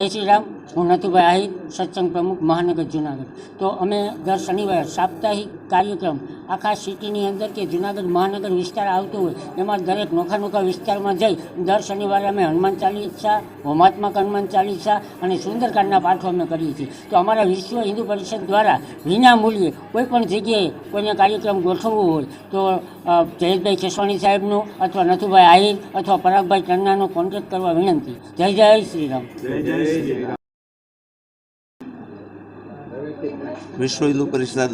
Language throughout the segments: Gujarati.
જય શ્રી રામ હું નથુભાઈ આહિર, સત્સંગ પ્રમુખ, મહાનગર જુનાગઢ. તો અમે દર શનિવારે સાપ્તાહિક કાર્યક્રમ આખા સિટીની અંદર કે જુનાગઢ મહાનગર વિસ્તાર આવતો હોય એમાં દરેક નોખા નોખા વિસ્તારમાં જઈ દર શનિવારે અમે હનુમાન ચાલીસા હોમાત્મક હનુમાન ચાલીસા અને સુંદરકાંડના પાઠો અમે કરીએ છીએ. તો અમારા વિશ્વ હિન્દુ પરિષદ દ્વારા વિના મૂલ્યે કોઈ પણ જગ્યાએ કોઈને કાર્યક્રમ ગોઠવવો હોય તો જયેશભાઈ કેશવાણી સાહેબનું અથવા નથુભાઈ આહિર અથવા પરાગભાઈ ટન્નાનો કોન્ટેક્ટ કરવા વિનંતી. જય જય શ્રી રામ વિશ્વ હિન્દુ પરિષદ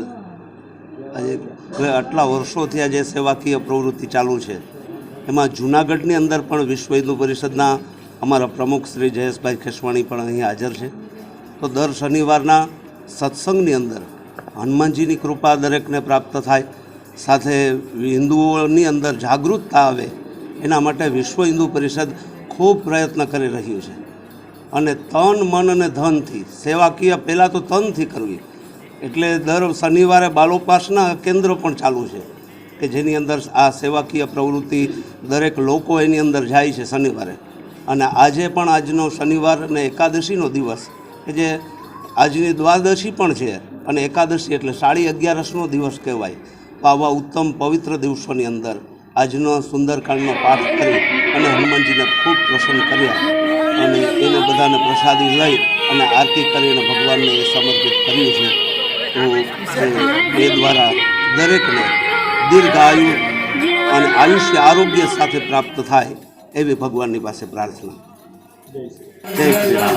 આટલા વર્ષોથી આ જે સેવાકીય પ્રવૃત્તિ ચાલુ છે, એમાં જૂનાગઢની અંદર પણ વિશ્વ હિન્દુ પરિષદના અમારા પ્રમુખ શ્રી જયેશભાઈ ખેસવાણી પણ અહીં હાજર છે. તો દર શનિવારના સત્સંગની અંદર હનુમાનજીની કૃપા દરેકને પ્રાપ્ત થાય, સાથે હિન્દુઓની અંદર જાગૃતતા આવે, એના માટે વિશ્વ હિન્દુ પરિષદ ખૂબ પ્રયત્ન કરી રહ્યું છે. અને તન, મન અને ધનથી, સેવાકીય પહેલાં તો તનથી કરવી એટલે દર શનિવારે બાલોપાસના કેન્દ્ર પણ ચાલુ છે કે જેની અંદર આ સેવાકીય પ્રવૃત્તિ દરેક લોકો એની અંદર જાય છે શનિવારે. અને આજે પણ આજનો શનિવાર અને એકાદશીનો દિવસ, કે જે આજની દ્વાદશી પણ છે અને એકાદશી એટલે સાડી અગિયારસનો દિવસ કહેવાય. આવા ઉત્તમ પવિત્ર દિવસોની અંદર આજનો સુંદરકાંડનો પાઠ કરી અને હનુમાનજીને ખૂબ પ્રસન્ન કર્યા અને એને બધાને પ્રસાદી લઈ અને આરતી કરીને ભગવાનને એ સમર્પિત કર્યું છે. તો એ દ્વારા દરેકને દીર્ઘ આયુ અને આયુષ્ય આરોગ્ય સાથે પ્રાપ્ત થાય એવી ભગવાનની પાસે પ્રાર્થના. જય શ્રી રામ.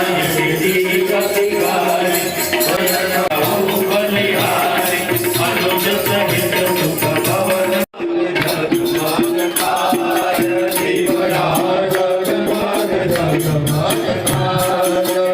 સમાજ